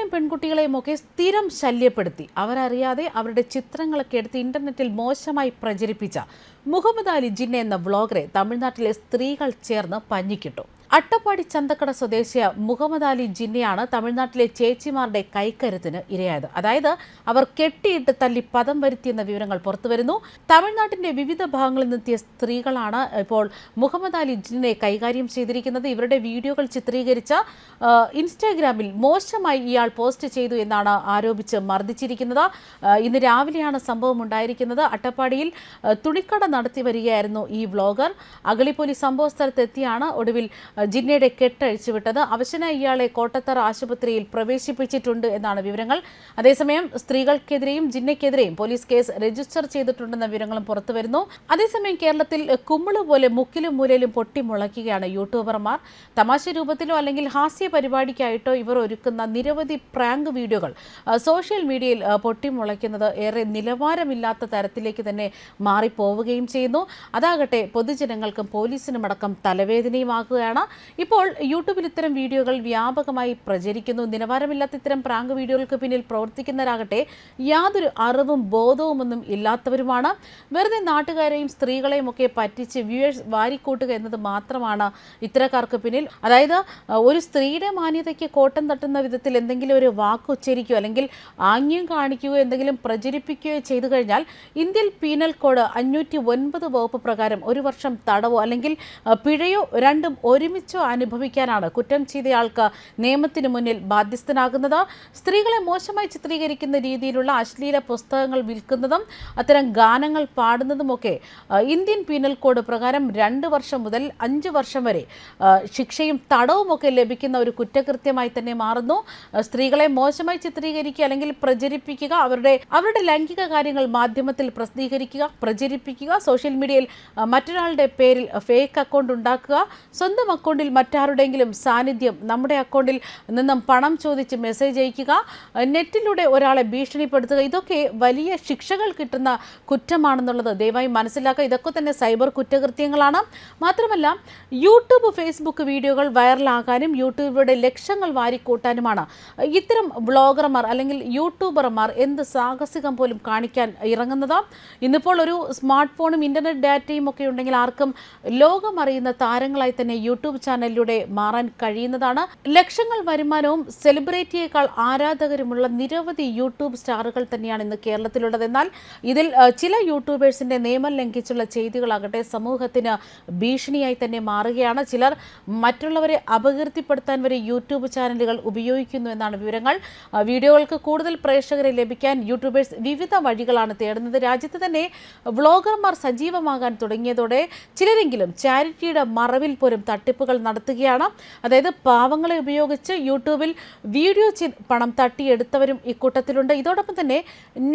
സ്ത്രീകളെയും പെൺകുട്ടികളെയും ഒക്കെ സ്ഥിരം ശല്യപ്പെടുത്തി. അവരറിയാതെ അവരുടെ ചിത്രങ്ങളൊക്കെ എടുത്ത് ഇന്റർനെറ്റിൽ മോശമായി പ്രചരിപ്പിച്ച മുഹമ്മദ് അലി ജിന്ന എന്ന വ്ളോഗറെ തമിഴ്നാട്ടിലെ സ്ത്രീകൾ ചേർന്ന് പഞ്ഞിക്കിട്ടു. അട്ടപ്പാടി ചന്തക്കട സ്വദേശിയ മുഹമ്മദ് അലി ജിന്നയാണ് തമിഴ്നാട്ടിലെ ചേച്ചിമാരുടെ കൈക്കരുത്തിന് ഇരയായത്. അതായത് അവർ കെട്ടിയിട്ട് തല്ലി പദം വരുത്തിയെന്ന വിവരങ്ങൾ പുറത്തുവരുന്നു. തമിഴ്നാട്ടിന്റെ വിവിധ ഭാഗങ്ങളിൽ നിന്നെത്തിയ സ്ത്രീകളാണ് ഇപ്പോൾ മുഹമ്മദ് അലി ജിന്നെ കൈകാര്യം ചെയ്തിരിക്കുന്നത്. ഇവരുടെ വീഡിയോകൾ ചിത്രീകരിച്ച ഇൻസ്റ്റാഗ്രാമിൽ മോശമായി ഇയാൾ പോസ്റ്റ് ചെയ്തു എന്നാണ് ആരോപിച്ച് മർദ്ദിച്ചിരിക്കുന്നത്. ഇന്ന് രാവിലെയാണ് സംഭവം ഉണ്ടായിരിക്കുന്നത്. അട്ടപ്പാടിയിൽ തുണിക്കട നടത്തി വരികയായിരുന്നു ഈ വ്ലോഗർ അഗളി പോലീസ് സംഭവ സ്ഥലത്തെത്തിയാണ് ഒടുവിൽ ജിന്നയുടെ കെട്ടഴിച്ചു വിട്ടത്. അവശനായ ഇയാളെ കോട്ടത്തറ ആശുപത്രിയിൽ പ്രവേശിപ്പിച്ചിട്ടുണ്ട് എന്നാണ് വിവരങ്ങൾ. അതേസമയം സ്ത്രീകൾക്കെതിരെയും ജിന്നയ്ക്കെതിരെയും പോലീസ് കേസ് രജിസ്റ്റർ ചെയ്തിട്ടുണ്ടെന്ന വിവരങ്ങളും പുറത്തുവരുന്നു അതേസമയം കേരളത്തിൽ കുമ്മിൾ പോലെ മുക്കിലും മൂലയിലും പൊട്ടിമുളയ്ക്കുകയാണ് യൂട്യൂബർമാർ. തമാശ രൂപത്തിലോ അല്ലെങ്കിൽ ഹാസ്യ പരിപാടിക്കായിട്ടോ ഇവർ ഒരുക്കുന്ന നിരവധി പ്രാങ്ക് വീഡിയോകൾ സോഷ്യൽ മീഡിയയിൽ പൊട്ടിമുളയ്ക്കുന്നത് ഏറെ നിലവാരമില്ലാത്ത തരത്തിലേക്ക് തന്നെ മാറിപ്പോവുകയും ചെയ്യുന്നു. അതാകട്ടെ പൊതുജനങ്ങൾക്കും പോലീസിനുമടക്കം തലവേദനയുമാകുകയാണ്. ഇപ്പോൾ യൂട്യൂബിൽ ഇത്തരം വീഡിയോകൾ വ്യാപകമായി പ്രചരിക്കുന്നു. നിലവാരമില്ലാത്ത ഇത്തരം പ്രാങ്ക് വീഡിയോകൾക്ക് പിന്നിൽ പ്രവർത്തിക്കുന്നവരാകട്ടെ യാതൊരു അറിവും ബോധവുമൊന്നും ഇല്ലാത്തവരുമാണ്. വെറുതെ നാട്ടുകാരെയും സ്ത്രീകളെയും ഒക്കെ പറ്റിച്ച് വ്യൂവേഴ്സ് വാരിക്കൂട്ടുക എന്നത് മാത്രമാണ് ഇത്തരക്കാർക്ക് പിന്നിൽ. അതായത് ഒരു സ്ത്രീയുടെ മാന്യതയ്ക്ക് കോട്ടം തട്ടുന്ന വിധത്തിൽ എന്തെങ്കിലും ഒരു വാക്ക് ഉച്ചരിക്കുകയോ അല്ലെങ്കിൽ ആംഗ്യം കാണിക്കുകയോ എന്തെങ്കിലും പ്രചരിപ്പിക്കുകയോ ചെയ്തു കഴിഞ്ഞാൽ ഇന്ത്യൻ പീനൽ കോഡ് അഞ്ഞൂറ്റി ഒൻപത് വകുപ്പ് പ്രകാരം ഒരു വർഷം തടവോ അല്ലെങ്കിൽ പിഴയോ രണ്ടും ഒരുമിച്ചോ അനുഭവിക്കാനാണ് കുറ്റം ചെയ്തയാൾക്ക് നിയമത്തിന് മുന്നിൽ ബാധ്യസ്ഥനാകുന്നത്. സ്ത്രീകളെ മോശമായി ചിത്രീകരിക്കുന്ന രീതിയിലുള്ള അശ്ലീല പുസ്തകങ്ങൾ വിൽക്കുന്നതും അത്തരം ഗാനങ്ങൾ പാടുന്നതുമൊക്കെ ഇന്ത്യൻ പീനൽ കോഡ് പ്രകാരം രണ്ട് വർഷം മുതൽ അഞ്ച് വർഷം വരെ ശിക്ഷയും തടവുമൊക്കെ ലഭിക്കുന്ന ഒരു കുറ്റകൃത്യമായി തന്നെ മാറുന്നു. സ്ത്രീകളെ മോശമായി ചിത്രീകരിക്കുക അല്ലെങ്കിൽ പ്രചരിപ്പിക്കുക അവരുടെ അവരുടെ ലൈംഗിക കാര്യങ്ങൾ മാധ്യമത്തിൽ പ്രസിദ്ധീകരിക്കുക പ്രചരിപ്പിക്കുക സോഷ്യൽ മീഡിയയിൽ മറ്റൊരാളുടെ പേരിൽ ഫേക്ക് അക്കൗണ്ട് ഉണ്ടാക്കുക സ്വന്തം അക്കൗണ്ടിൽ മറ്റാരുടെയെങ്കിലും സാന്നിധ്യം നമ്മുടെ അക്കൗണ്ടിൽ നിന്നും പണം ചോദിച്ച് മെസ്സേജ് അയക്കുക നെറ്റിലൂടെ ഒരാളെ ഭീഷണിപ്പെടുത്തുക ഇതൊക്കെ വലിയ ശിക്ഷകൾ കിട്ടുന്ന കുറ്റമാണെന്നുള്ളത് ദയവായി മനസ്സിലാക്കുക. ഇതൊക്കെ തന്നെ സൈബർ കുറ്റകൃത്യങ്ങളാണ്. മാത്രമല്ല യൂട്യൂബ് ഫേസ്ബുക്ക് വീഡിയോകൾ വൈറലാകാനും യൂട്യൂബിലൂടെ ലക്ഷങ്ങൾ വാരിക്കൂട്ടാനുമാണ്. ഇത്തരം ബ്ലോഗർമാർ അല്ലെങ്കിൽ യൂട്യൂബർമാർ എന്ത് സാഹസികം പോലും കാണിക്കാൻ ഇറങ്ങുന്നത്? ഇന്നിപ്പോൾ ഒരു സ്മാർട്ട് ഫോണും ഇന്റർനെറ്റ് ഡാറ്റയും ഒക്കെ ഉണ്ടെങ്കിൽ ആർക്കും ലോകമറിയുന്ന താരങ്ങളായി തന്നെ യൂട്യൂബ് ചാനലിലൂടെ മാറാൻ കഴിയുന്നതാണ്. ലക്ഷങ്ങൾ വരുമാനവും സെലിബ്രിറ്റിയേക്കാൾ ആരാധകരുമുള്ള നിരവധി യൂട്യൂബ് സ്റ്റാറുകൾ തന്നെയാണ് ഇന്ന് കേരളത്തിലുള്ളത്. എന്നാൽ ഇതിൽ ചില യൂട്യൂബേഴ്സിന്റെ നിയമം ലംഘിച്ചുള്ള ചെയ്തികളാകട്ടെ സമൂഹത്തിന് ഭീഷണിയായി തന്നെ മാറുകയാണ്. ചിലർ മറ്റുള്ളവരെ അപകീർത്തിപ്പെടുത്താൻ വരെ യൂട്യൂബ് ചാനലുകൾ ഉപയോഗിക്കുന്നു എന്നാണ് വിവരങ്ങൾ. വീഡിയോകൾക്ക് കൂടുതൽ പ്രേക്ഷകരെ ലഭിക്കാൻ യൂട്യൂബേഴ്സ് വിവിധ വഴികളാണ് തേടുന്നത്. രാജ്യത്ത് തന്നെ വ്ളോഗർമാർ സജീവമാകാൻ തുടങ്ങിയതോടെ ചിലരെങ്കിലും ചാരിറ്റിയുടെ മറവിൽ പോലും തട്ടിപ്പുകൾ നടത്തുകയാണ്. അതായത് പാവങ്ങളെ ഉപയോഗിച്ച് യൂട്യൂബിൽ വീഡിയോ ചെയ്ത് പണം തട്ടിയെടുത്തവരും ഇക്കൂട്ടത്തിലുണ്ട്. ഇതോടൊപ്പം തന്നെ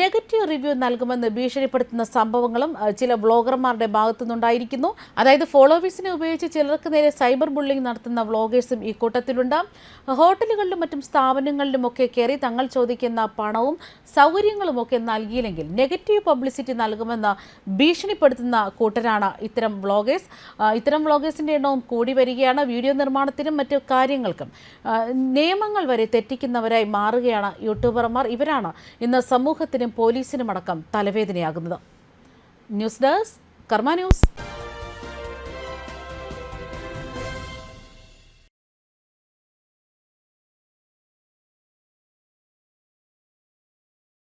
നെഗറ്റീവ് റിവ്യൂ നൽകുമെന്ന് ഭീഷണിപ്പെടുത്തുന്ന സംഭവങ്ങളും ചില വ്ളോഗർമാരുടെ ഭാഗത്തുനിന്നുണ്ടായിരിക്കുന്നു. അതായത് ഫോളോവേഴ്സിനെ ഉപയോഗിച്ച് ചിലർക്ക് നേരെ സൈബർ ബുള്ളിംഗ് നടത്തുന്ന വ്ളോഗേഴ്സും ഇക്കൂട്ടത്തിലുണ്ട്. കൂട്ടത്തിലുണ്ട് ഹോട്ടലുകളിലും മറ്റും സ്ഥാപനങ്ങളിലുമൊക്കെ കയറി തങ്ങൾ ചോദിക്കുന്ന പണവും സൗകര്യങ്ങളും ഒക്കെ നൽകിയില്ലെങ്കിൽ നെഗറ്റീവ് പബ്ലിസിറ്റി നൽകുമെന്ന് ഭീഷണിപ്പെടുത്തുന്ന കൂട്ടരാണ് ഇത്തരം വ്ളോഗേഴ്സ്. ഇത്തരം വ്ളോഗേഴ്സിന്റെ എണ്ണവും കൂടി വരികയാണ് വീഡിയോ നിർമ്മാണത്തിനും മറ്റു കാര്യങ്ങൾക്കും. നിയമങ്ങൾ വരെ തെറ്റിക്കുന്നവരായി മാറുകയാണ് യൂട്യൂബർമാർ. ഇവരാണ് ഇന്ന് സമൂഹത്തിനും പോലീസിനും അടക്കം തലവേദനയാകുന്നത്. News desk Karma news.